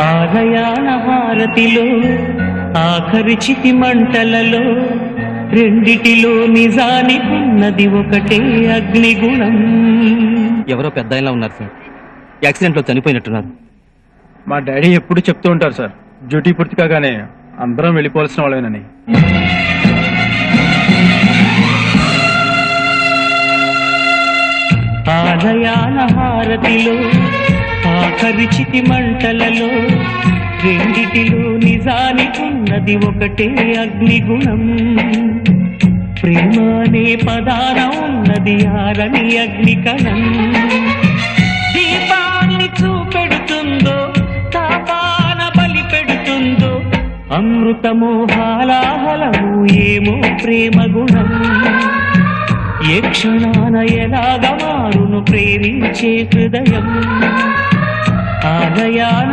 ఆలయాల హారతిలో ఆఖరి చితి మంటలలో రెండిటిలో నిజానికున్నది ఒకటే అగ్నిగుణం. ఎవరో పెద్ద ఉన్నారు సార్. యాక్సిడెంట్లో చనిపోయినట్టున్నారు. మా డాడీ ఎప్పుడు చెప్తూ ఉంటారు సార్ డ్యూటీ పూర్తి కాగానే అందరం వెళ్ళిపోవాల్సిన వాళ్ళేనని ఆలయాల హారతిలో ఆఖరి చితి మంటలలో నిజానికున్నది ఒకటే అగ్నిగుణం. ప్రేమ అనే పదారం ఉన్నది ఆరని అగ్నికణం. దీపాన్ని చూపెడుతుందో తాపాన బలి పెడుతుందో అమృతమోహాలాహలము ఏమో ప్రేమ గుణం ఏ క్షణాన ఎలాగ మారును ప్రేమించే హృదయం. ఆలయాన